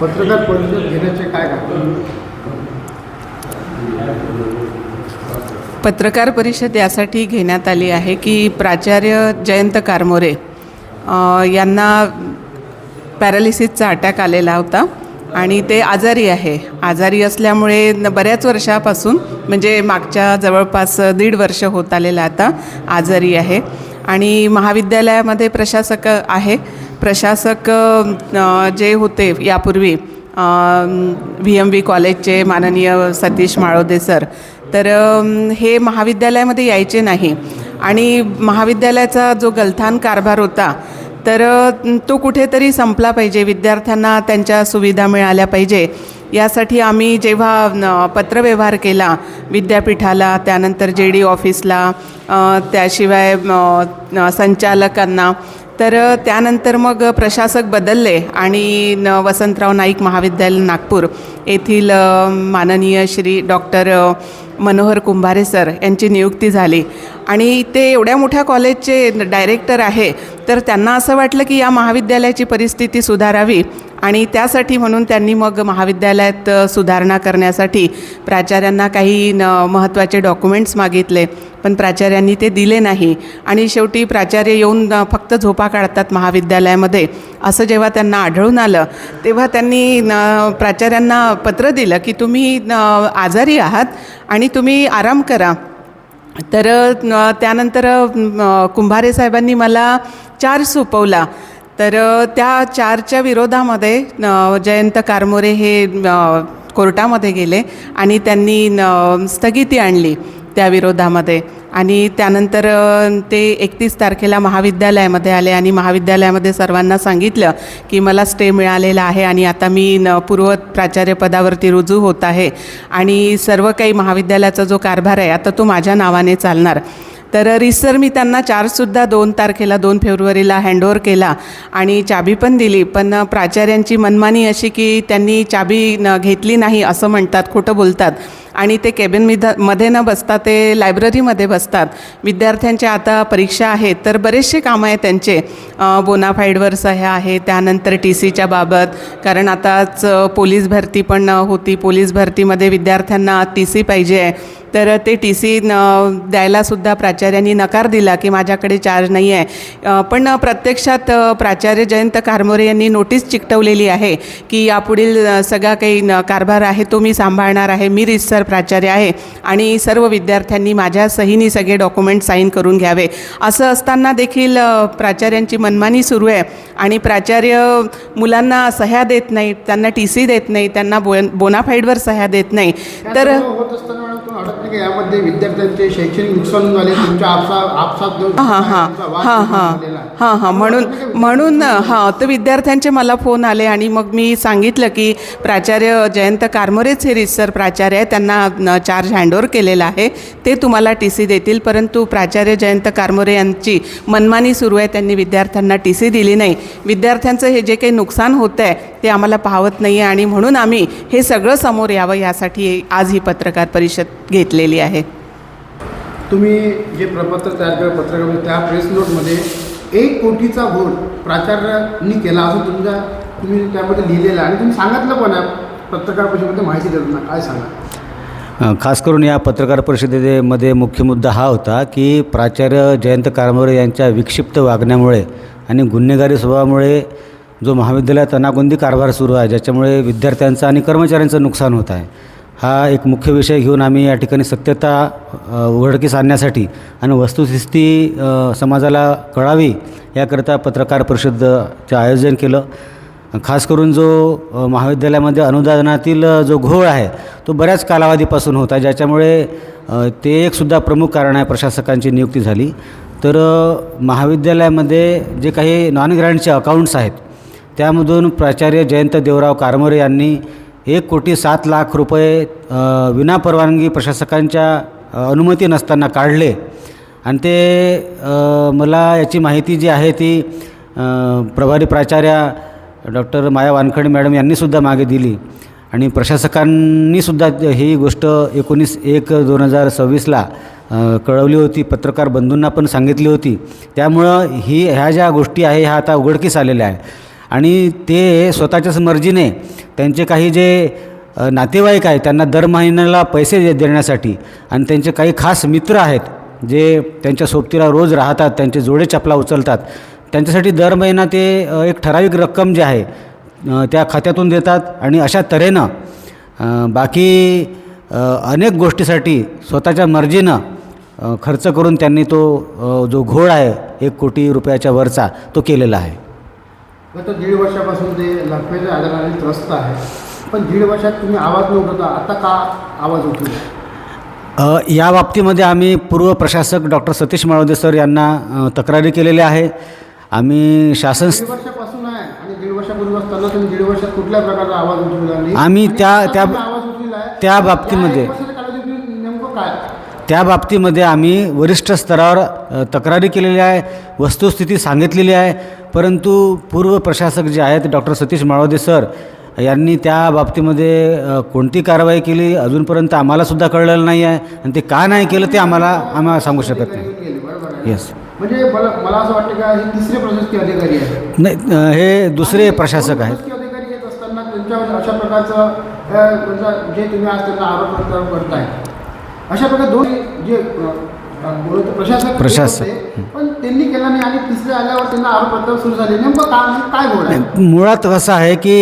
पत्रकार परिषद घेण्याचे काय पत्रकार परिषद यासाठी घेण्यात आली आहे की प्राचार्य जयंत कारमोरे यांना पॅरालिसिसचा अटॅक आलेला होता आणि ते आजारी आहे. आजारी असल्यामुळे न- बऱ्याच वर्षापासून म्हणजे मागच्या जवळपास दीड वर्ष होत आलेलं आता आजारी आहे. आणि महाविद्यालयामध्ये प्रशासक आहे. प्रशासक जे होते यापूर्वी व्ही एम व्ही कॉलेजचे माननीय सतीश माळोदे सर तर हे महाविद्यालयामध्ये यायचे नाही. आणि महाविद्यालयाचा जो गलथान कारभार होता तर तो कुठेतरी संपला पाहिजे. विद्यार्थ्यांना त्यांच्या सुविधा मिळाल्या पाहिजे. यासाठी आम्ही जेव्हा पत्रव्यवहार केला विद्यापीठाला त्यानंतर जे डी ऑफिसला त्याशिवाय संचालकांना तर त्यानंतर मग प्रशासक बदलले आणि न वसंतराव नाईक महाविद्यालय नागपूर येथील माननीय श्री डॉक्टर मनोहर कुंभारे सर यांची नियुक्ती झाली. आणि ते एवढ्या मोठ्या कॉलेजचे डायरेक्टर आहे तर त्यांना असं वाटलं की या महाविद्यालयाची परिस्थिती सुधारावी. आणि त्यासाठी म्हणून त्यांनी मग महाविद्यालयात सुधारणा करण्यासाठी प्राचार्यांना काही न महत्त्वाचे डॉक्युमेंट्स मागितले. पण प्राचार्यांनी ते दिले नाही. आणि शेवटी प्राचार्य येऊन फक्त झोपा काढतात महाविद्यालयामध्ये. असं जेव्हा त्यांना आढळून आलं तेव्हा त्यांनी न, प्राचार्यांना पत्र दिलं की तुम्ही आजारी आहात आणि तुम्ही आराम करा. तर त्यानंतर कुंभारे साहेबांनी मला चार्ज सोपवला. तर त्या चारच्या विरोधामध्ये न, जयंत कारमोरे हे कोर्टामध्ये गेले आणि त्यांनी न, स्थगिती आणली त्या विरोधामध्ये. आणि त्यानंतर ते एकतीस तारखेला महाविद्यालयामध्ये आले आणि महाविद्यालयामध्ये सर्वांना सांगितलं की मला स्टे मिळालेला आहे आणि आता मी न पूर्व प्राचार्यपदावरती रुजू होत आहे. आणि सर्व काही महाविद्यालयाचा जो कारभार आहे आता तो माझ्या नावाने चालणार. तर रिसर मी त्यांना चार्जसुद्धा दोन तारखेला दोन फेब्रुवारीला हँडओव्हर केला आणि चाबी पण दिली. पण प्राचार्यांची मनमानी अशी की त्यांनी चाबी न घेतली नाही असं म्हणतात खोटं बोलतात. आणि ते केबिन मिधमध्ये न बसता ते लायब्ररीमध्ये बसतात. विद्यार्थ्यांच्या आता परीक्षा आहेत तर बरेचसे कामं आहेत त्यांचे. बोनाफाईडवर सह्या आहे त्यानंतर टी सीच्या बाबत. कारण आताच पोलीस भरती पण होती. पोलीस भरतीमध्ये विद्यार्थ्यांना टी सी पाहिजे. आहे तर ते टी सी न द्यायलासुद्धा प्राचार्यांनी नकार दिला की माझ्याकडे चार्ज नाही आहे. पण प्रत्यक्षात प्राचार्य जयंत कारमोरे यांनी नोटीस चिकटवलेली आहे की यापुढील सगळा काही न कारभार आहे तो मी सांभाळणार आहे. मी रिसर प्राचार्य आहे आणि सर्व विद्यार्थ्यांनी माझ्या सहीनी सगळे डॉक्युमेंट साईन करून घ्यावे. असं असताना देखील प्राचार्यांची मनमानी सुरू आहे आणि प्राचार्य मुलांना सह्या देत नाहीत त्यांना टी सी देत नाही त्यांना बो बोनाफाईडवर सह्या देत नाही. तर अडत नाही का यामध्ये विद्यार्थ्यांचे शैक्षणिक नुकसान झाले तुमच्या आपसा आपसात हां हां हां. हां. हां. हां म्हणून म्हणून हां तर विद्यार्थ्यांचे मला फोन आले आणि मग मी सांगितलं की प्राचार्य जयंत कारमोरेच हे रिसर प्राचार्य आहे त्यांना चार्ज हँडओव्हर केलेला आहे. ते तुम्हाला टी सी देतील परंतु प्राचार्य जयंत कारमोरे यांची मनमानी सुरू आहे. त्यांनी विद्यार्थ्यांना टी सी दिली नाही. विद्यार्थ्यांचं हे जे काही नुकसान होतं आहे ते आम्हाला पाहत नाही आहे आणि म्हणून आम्ही हे सगळं समोर यावं यासाठी आज ही पत्रकार परिषद घेतलेली आहे. तुम्ही जे प्रपत्र तयार केलं पत्रकार त्या प्रेस नोटमध्ये एक कोटीचा घोळ प्राचार्यांनी केला असं तुमच्या तुम्ही त्यामध्ये लिहिलेलं आणि तुम्ही सांगितलं पण पत्रकार परिषदेमध्ये माहिती देताना काय सांगा? खास करून या पत्रकार परिषदेमध्ये मुख्य मुद्दा हा होता की प्राचार्य जयंत कारमोरे यांच्या विक्षिप्त वागण्यामुळे आणि गुन्हेगारी स्वभावामुळे जो महाविद्यालयात अनागोंदी कारभार सुरू आहे ज्याच्यामुळे विद्यार्थ्यांचं आणि कर्मचाऱ्यांचं नुकसान होत आहे हा एक मुख्य विषय घेऊन आम्ही या ठिकाणी सत्यता उघडकीस आणण्यासाठी आणि वस्तुस्थिती समाजाला कळावी याकरता पत्रकार परिषदचं आयोजन केलं. खास करून जो महाविद्यालयामध्ये अनुदानातील जो घोळ आहे तो बऱ्याच कालावधीपासून होता ज्याच्यामुळे ते एक सुद्धा प्रमुख कारण आहे प्रशासकांची नियुक्ती झाली. तर महाविद्यालयामध्ये जे काही नॉन ग्रँडचे अकाउंट्स आहेत त्यामधून प्राचार्य जयंत देवराव कारमोरे यांनी एक कोटी सात लाख रुपये विनापरवानगी प्रशासकांच्या अनुमती नसताना काढले. आणि ते मला याची माहिती जी आहे ती प्रभारी प्राचार्या डॉक्टर माया वानखडे मॅडम यांनीसुद्धा मागे दिली. आणि प्रशासकांनीसुद्धा ही गोष्ट एकोणीस एक दोन हजार सव्वीसला कळवली होती. पत्रकार बंधूंना पण सांगितली होती. त्यामुळं ही ह्या ज्या गोष्टी आहे ह्या आता उघडकीस आलेल्या आहे आणि ते स्वतःच्याच मर्जीने त्यांचे काही जे नातेवाईक आहेत त्यांना दर महिन्याला पैसे दे देण्यासाठी आणि त्यांचे काही खास मित्र आहेत जे त्यांच्या सोबतीला रोज राहतात त्यांचे जोडे चपला उचलतात त्यांच्यासाठी दर महिना ते एक ठराविक रक्कम जी आहे त्या खात्यातून देतात आणि अशा तऱ्हेनं बाकी अनेक गोष्टीसाठी स्वतःच्या मर्जीनं खर्च करून त्यांनी तो जो घोळ आहे एक कोटी रुपयाच्या वरचा तो केलेला आहे. गत दीड वर्षापासून ते लकवेच्या आजाराने त्रस्त आहे. पण दीड वर्षात तुम्ही आवाज न उठवता आता का आवाज अ, या बाबतीमध्ये आम्ही पूर्व प्रशासक डॉक्टर सतीश माळवदे सर यांना तक्रारी केलेल्या आहे. आम्ही शासन दीड वर्षापासून आहे आणि दीड वर्षापूर्वी असताना तुम्ही दीड वर्षात कुठल्या प्रकारचा आवाज उठवला नाही? आम्ही त्या- त्या- त्या बाबतीमध्ये- नेमकं काय? त्या बाबतीमध्ये आम्ही वरिष्ठ स्तरावर तक्रारी केलेली आहे वस्तुस्थिती सांगितलेली आहे. परंतु पूर्व प्रशासक जे आहेत डॉक्टर सतीश माळवदे सर यांनी त्या बाबतीमध्ये कोणती कारवाई केली? अजूनपर्यंत आम्हालासुद्धा कळलेलं नाही आहे. आणि ते का नाही केलं ते आम्हाला आम्हाला सांगू शकत नाही. येस म्हणजे मला असं वाटतं का हे तिसरे प्रशासकीय अधिकारी आहे नाही हे दुसरे प्रशासक आहेत. प्रशासकीय अधिकारी येत असताना त्यांच्यावर अशा प्रकारचं जे तुम्ही आज त्यांना आरोप प्रत्यारोप करताय अशा प्रकारे दोन जे प्रशासक प्रशासक. पण त्यांनी केला नाही आणि तिसरे आल्यावर त्यांना आरोप सुरू झाले. नेमकं काय काय मुळात कसं आहे की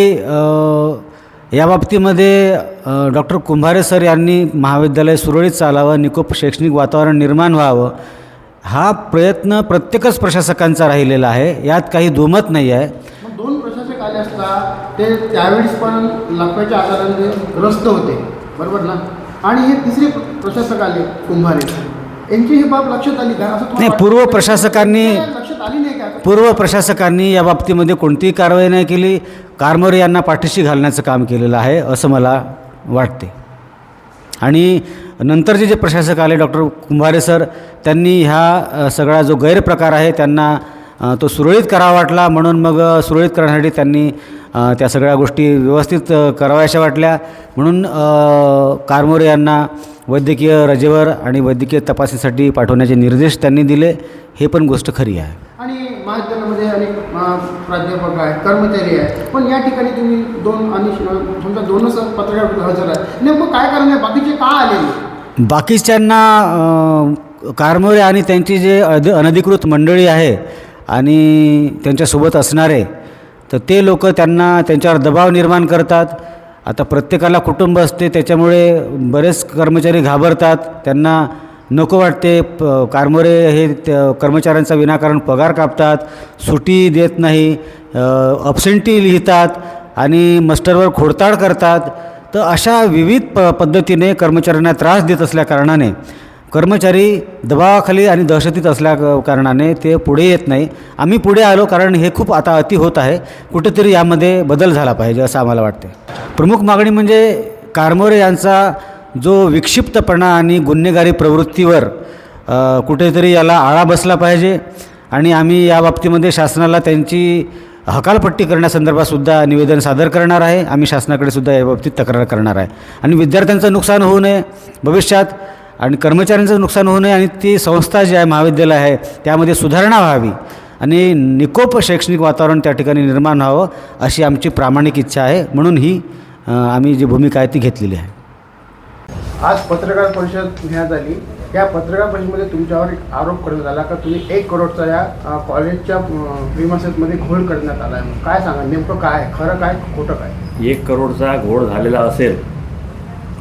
या बाबतीमध्ये डॉक्टर कुंभारे सर यांनी महाविद्यालय सुरळीत चालावं निकोप शैक्षणिक वातावरण निर्माण व्हावं हा प्रयत्न प्रत्येकच प्रशासकांचा राहिलेला आहे. यात काही दुमत नाही आहे. दोन प्रशासक आले असता ते त्यावेळेस पण लकव्याच्या आजाराने ग्रस्त होते. बरोबर ना? आणि हे तिसरे प्र- प्रशासक आले कुंभारे. यांची ही बाब लक्षात आली का? असं नाही? पूर्व प्रशासकांनी- लक्षात आली नाही का? पूर्व प्रशासकांनी या बाबतीमध्ये कोणतीही कारवाई नाही केली. कारमोरे यांना पाठीशी घालण्याचं काम केलेलं आहे असं मला वाटते. आणि नंतरचे जे प्रशासक आले डॉक्टर कुंभारे सर त्यांनी ह्या सगळा जो गैरप्रकार आहे त्यांना तो सुरळीत करावा वाटला. म्हणून मग सुरळीत करण्यासाठी त्यांनी त्या सगळ्या गोष्टी व्यवस्थित कराव्याशा वाटल्या. म्हणून कारमोरे यांना वैद्यकीय रजेवर आणि वैद्यकीय तपासणीसाठी पाठवण्याचे निर्देश त्यांनी दिले. हे पण गोष्ट खरी आहे. आणि महाविद्यालयामध्ये अनेक प्राध्यापक आहेत कर्मचारी आहेत. पण या ठिकाणी तुम्ही दोन आणि समजा दोनच पत्रकार हजर आहे नेमकं काय कारण आहे? बाकीचे का आले? बाकीच्यांना कारमोरे आणि त्यांची जे अध अनधिकृत मंडळी आहे आणि त्यांच्यासोबत असणारे तर ते लोक त्यांना त्यांच्यावर दबाव निर्माण करतात. आता प्रत्येकाला कुटुंब असते त्याच्यामुळे बरेच कर्मचारी घाबरतात. त्यांना नको वाटते प कारमोरे हे त्या कर्मचाऱ्यांचा विनाकारण पगार कापतात सुटी देत नाही अबसेंटी लिहितात आणि मस्टरवर खोडताड करतात. तर अशा विविध प पद्धतीने कर्मचाऱ्यांना त्रास देत असल्याकारणाने कर्मचारी दबावाखाली आणि दहशतीत असल्या क- कारणाने ते पुढे येत नाही. आम्ही पुढे आलो कारण हे खूप आता अति होत आहे. कुठेतरी यामध्ये बदल झाला पाहिजे असं आम्हाला वाटते प्रमुख मागणी म्हणजे कारमोरे यांचा जो विक्षिप्तपणा आणि गुन्हेगारी प्रवृत्तीवर कुठेतरी याला आळा बसला पाहिजे आणि आम्ही या बाबतीमध्ये शासनाला त्यांची हकालपट्टी करण्यासंदर्भातसुद्धा निवेदन सादर करणार आहे. आम्ही शासनाकडे सुद्धा या बाबतीत तक्रार करणार आहे. आणि विद्यार्थ्यांचं नुकसान होऊ नये. भविष्यात आणि कर्मचाऱ्यांचं नुकसान होऊ नये आणि ती संस्था जी आहे महाविद्यालय आहे त्यामध्ये सुधारणा व्हावी आणि निकोप शैक्षणिक वातावरण त्या ठिकाणी निर्माण व्हावं अशी आमची प्रामाणिक इच्छा आहे. म्हणून ही आम्ही जी भूमिका आहे ती घेतलेली आहे. आज पत्रकार परिषद घेण्यात आली. या पत्रकार परिषदेमध्ये तुमच्यावर एक आरोप करण्यात आला का? तुम्ही एक करोडचा या कॉलेजच्या विमासेतमध्ये घोळ करण्यात आला आहे काय सांगा नेमकं काय आहे? खरं काय खोटं काय? एक करोडचा घोळ झालेला असेल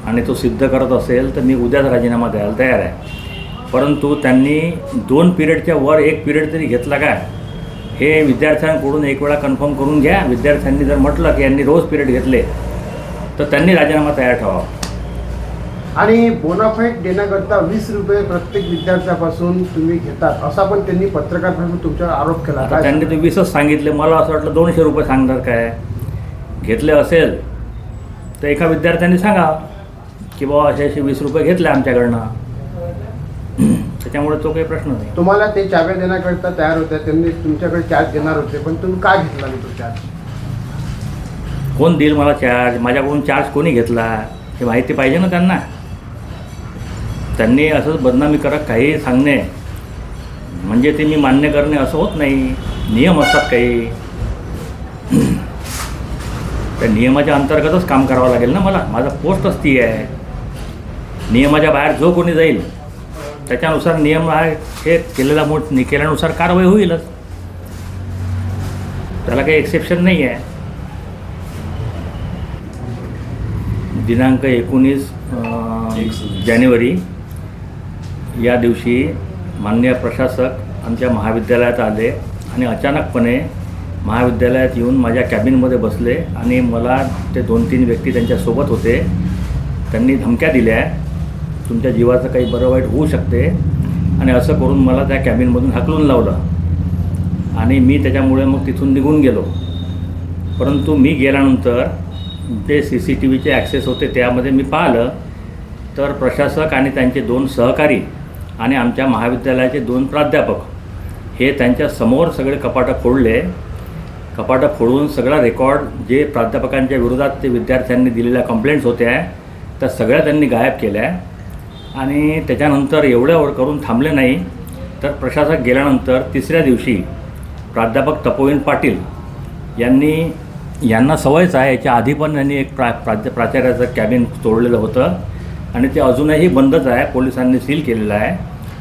आणि तो सिद्ध करत असेल तर मी उद्याच राजीनामा द्यायला तयार आहे. परंतु त्यांनी दोन पिरियडच्या वर एक पिरियड तरी घेतला काय? हे विद्यार्थ्यांकडून एक वेळा कन्फर्म करून घ्या. विद्यार्थ्यांनी जर म्हटलं की यांनी रोज पिरियड घेतले तर त्यांनी राजीनामा तयार ठेवावा. आणि बोनाफाईट देण्याकरता वीस रुपये प्रत्येक विद्यार्थ्यापासून तुम्ही घेतात असा पण त्यांनी पत्रकार परिषदेत तुमच्यावर आरोप केला. आता त्यांनी ते वीसच सांगितले. मला असं वाटलं दोनशे रुपये सांगणार काय? घेतले असेल तर एका विद्यार्थ्यांनी सांगा. की बाबा असे असे वीस रुपये घेतले आमच्याकडनं. त्याच्यामुळे तो काही प्रश्न नाही. तुम्हाला ते चाव्या देण्याकरता तयार होत्या त्यांनी तुमच्याकडे चार्ज देणार होते पण तुम्ही काय घेतला नाही तो चार्ज? कोण देईल मला चार्ज? माझ्याकडून चार्ज कोणी घेतला? हे माहिती पाहिजे ना त्यांना. त्यांनी असंच बदनामी करत काही सांगणे. म्हणजे ते मी मान्य करणे असं होत नाही. नियम असतात काही. त्या नियमाच्या अंतर्गतच काम करावं लागेल ना मला. माझा पोस्टच ती आहे. नियमाच्या बाहेर जो कोणी जाईल त्याच्यानुसार नियम आहे हे केलेला मोठ केल्यानुसार कारवाई होईलच. त्याला काही एक्सेप्शन नाही आहे. दिनांक एकोणीस जानेवारी या दिवशी माननीय प्रशासक आमच्या महाविद्यालयात आले आणि अचानकपणे महाविद्यालयात येऊन माझ्या कॅबिनमध्ये बसले आणि मला ते दोन तीन व्यक्ती त्यांच्यासोबत होते. त्यांनी धमक्या दिल्या. तुमच्या जीवाचं काही बरं वाईट होऊ शकते. आणि असं करून मला त्या कॅबिनमधून हाकलून लावलं. आणि मी त्याच्यामुळे मग तिथून निघून गेलो. परंतु मी गेल्यानंतर जे सी सी टी व्हीचे ॲक्सेस होते त्यामध्ये मी पाहिलं. तर प्रशासक आणि त्यांचे दोन सहकारी आणि आमच्या महाविद्यालयाचे दोन प्राध्यापक हे त्यांच्यासमोर सगळे कपाटं फोडले. कपाटं फोडून सगळा रेकॉर्ड जे प्राध्यापकांच्या विरोधात ते विद्यार्थ्यांनी दिलेल्या कंप्लेंट्स होत्या त्या सगळ्या त्यांनी गायब केल्या. आणि त्याच्यानंतर एवढ्यावर करून थांबले नाही तर प्रशासक गेल्यानंतर तिसऱ्या दिवशी प्राध्यापक तपोविन पाटील यांनी यांना सवयच आहे याच्या आधी पण यांनी एक प्रा प्राध्या प्राचार्याचं कॅबिन तोडलेलं होतं आणि ते अजूनही बंदच आहे पोलिसांनी सील केलेलं आहे.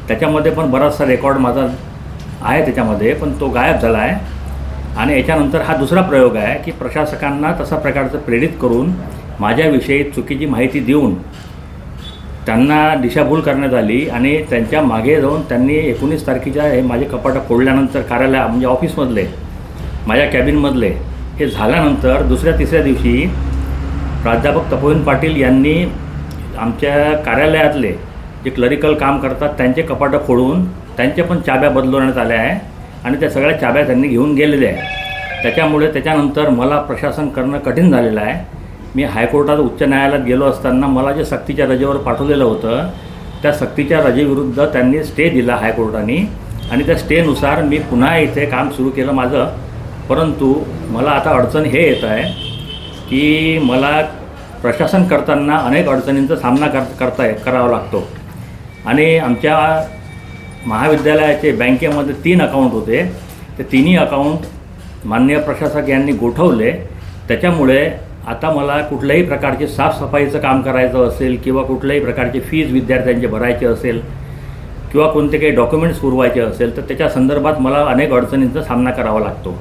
त्याच्यामध्ये पण बराचसा रेकॉर्ड माझा आहे त्याच्यामध्ये पण तो गायब झाला आहे. आणि याच्यानंतर हा दुसरा प्रयोग आहे की प्रशासकांना तसा प्रकारचं प्रेरित करून माझ्याविषयी चुकीची माहिती देऊन त्यांना दिशाभूल करण्यात आली आणि त्यांच्या मागे जाऊन त्यांनी एकोणीस तारखेच्या हे माझे कपाटं फोडल्यानंतर कार्यालय म्हणजे ऑफिसमधले माझ्या कॅबिनमधले हे झाल्यानंतर दुसऱ्या तिसऱ्या दिवशी प्राध्यापक तपोवन पाटील यांनी आमच्या कार्यालयातले जे क्लरिकल काम करतात त्यांचे कपाटं फोडून त्यांच्या पण चाब्या बदलवण्यात आल्या आहे आणि त्या सगळ्या चाब्या त्यांनी घेऊन गेलेल्या आहे त्याच्यामुळे त्याच्यानंतर मला प्रशासन करणं कठीण झालेलं आहे. मी हायकोर्टात उच्च न्यायालयात गेलो असताना मला जे सक्तीच्या रजेवर पाठवलेलं होतं त्या सक्तीच्या रजेविरुद्ध त्यांनी स्टे दिला हायकोर्टाने. आणि त्या स्टेनुसार मी पुन्हा इथे काम सुरू केलं माझं. परंतु मला आता अडचण हे येत आहे की मला प्रशासन करताना अनेक अडचणींचा सामना कर करता करावा लागतो. आणि आमच्या महाविद्यालयाचे बँकेमध्ये तीन अकाउंट होते. ते तिन्ही अकाउंट माननीय प्रशासक यांनी गोठवले. त्याच्यामुळे आता मला कुठल्याही प्रकारचे साफसफाईचं काम करायचं असेल किंवा कुठल्याही प्रकारची फीज विद्यार्थ्यांचे भरायचे असेल किंवा कोणते काही डॉक्युमेंट्स पुरवायचे असेल तर त्याच्या संदर्भात मला अनेक अडचणींचा सामना करावा लागतो.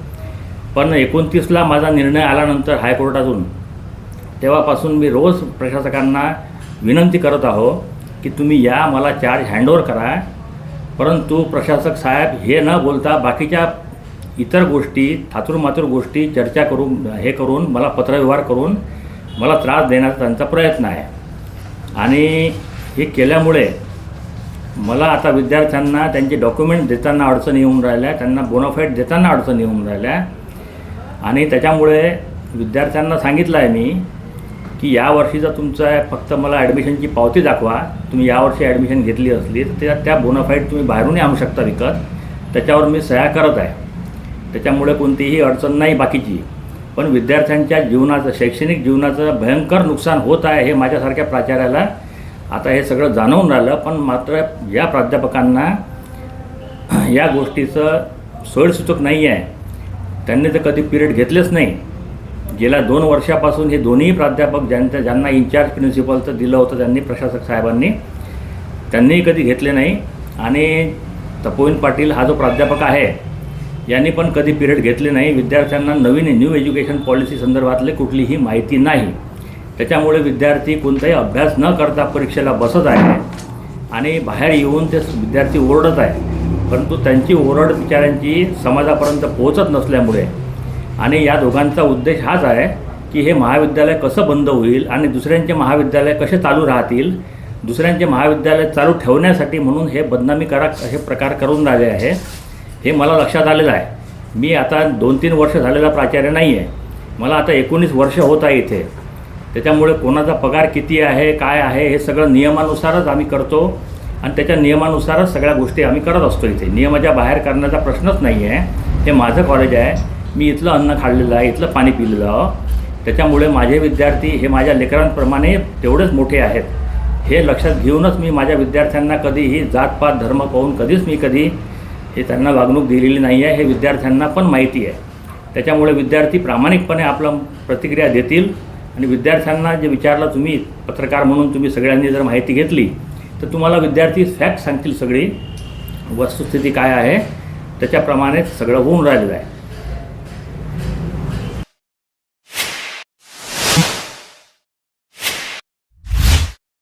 पण एकोणतीसला माझा निर्णय आल्यानंतर हायकोर्टातून तेव्हापासून मी रोज प्रशासकांना विनंती करत आहो की तुम्ही या मला चार्ज हँडओवर करा. परंतु प्रशासक साहेब हे न बोलता बाकीच्या इतर गोष्टी थातुरमातुर गोष्टी चर्चा करून हे करून मला पत्रव्यवहार करून मला त्रास देण्याचा त्यांचा प्रयत्न आहे. आणि हे केल्यामुळे मला आता विद्यार्थ्यांना त्यांचे डॉक्युमेंट देताना अडचण येऊन राहिल्या त्यांना बोनाफाईट देताना अडचण येऊन राहिल्या. आणि त्याच्यामुळे विद्यार्थ्यांना सांगितलं आहे मी की यावर्षीचा तुमचा फक्त मला ॲडमिशनची पावती दाखवा तुम्ही यावर्षी ॲडमिशन घेतली असली तर त्या त्या बोनाफाईट तुम्ही बाहेरूनही आणू शकता विकत. त्याच्यावर मी सह्या करत आहे. त्याच्यामुळे कोणतीही अडचण नाही बाकीची. पण विद्यार्थ्यांच्या जीवनाचं शैक्षणिक जीवनाचं भयंकर नुकसान होत आहे हे माझ्यासारख्या प्राचार्याला आता हे सगळं जाणवून राहिलं. पण मात्र या प्राध्यापकांना या गोष्टीचं सोयसूचक नाही आहे त्यांनी तर कधी पिरियड घेतलेच नाही. गेल्या दोन वर्षापासून हे दोन्ही प्राध्यापक ज्यांच्या ज्यांना इन्चार्ज प्रिन्सिपलचं दिलं होतं त्यांनी प्रशासक साहेबांनी त्यांनीही कधी घेतले नाही. आणि तपोवन पाटील हा जो प्राध्यापक आहे यांनी पण कधी पिरियड घेतले नाही. विद्यार्थ्यांना नवीन न्यू एज्युकेशन पॉलिसी संदर्भातले कुठलीही माहिती नाही. त्याच्यामुळे विद्यार्थी कोणताही अभ्यास न करता परीक्षेला बसत आहे आणि बाहेर येऊन ते विद्यार्थी ओरडत आहे. परंतु त्यांची ओरड विचारांची समाजापर्यंत पोहोचत नसल्यामुळे. आणि या दोघांचा उद्देश हाच आहे की हे महाविद्यालय कसं बंद होईल आणि दुसऱ्यांचे महाविद्यालय कसे चालू राहतील दुसऱ्यांचे महाविद्यालय चालू ठेवण्यासाठी म्हणून हे बदनामीकारक हे प्रकार करून राहिले आहे. हे मला लक्षात आलेलं आहे. मी आता दोन तीन वर्ष झालेला प्राचार्य नाही आहे मला आता एकोणीस वर्ष होत आहे इथे. त्याच्यामुळे कोणाचा पगार किती आहे काय आहे हे सगळं नियमानुसारच आम्ही करतो. आणि त्याच्या नियमानुसारच सगळ्या गोष्टी आम्ही करत असतो इथे. नियमाच्या बाहेर करण्याचा प्रश्नच नाही आहे हे माझं कॉलेज आहे. मी इथलं अन्न खाल्लेलं आहे इथलं पाणी पिलेलं आहे. त्याच्यामुळे माझे विद्यार्थी हे माझ्या लेकरांप्रमाणे तेवढेच मोठे आहेत. हे लक्षात घेऊनच मी माझ्या विद्यार्थ्यांना कधीही जातपात धर्म पाहून कधीच मी कधी हे त्यांना वागणूक दिलेली नाही आहे हे विद्यार्थ्यांना पण माहिती आहे. त्याच्यामुळे विद्यार्थी प्रामाणिकपणे आपलं प्रतिक्रिया देतील आणि विद्यार्थ्यांना जे विचारलं तुम्ही पत्रकार म्हणून तुम्ही सगळ्यांनी जर माहिती घेतली तर तुम्हाला विद्यार्थी फॅक्ट सांगतील सगळी वस्तुस्थिती काय आहे त्याच्याप्रमाणे सगळं होऊन राहिलेलं आहे.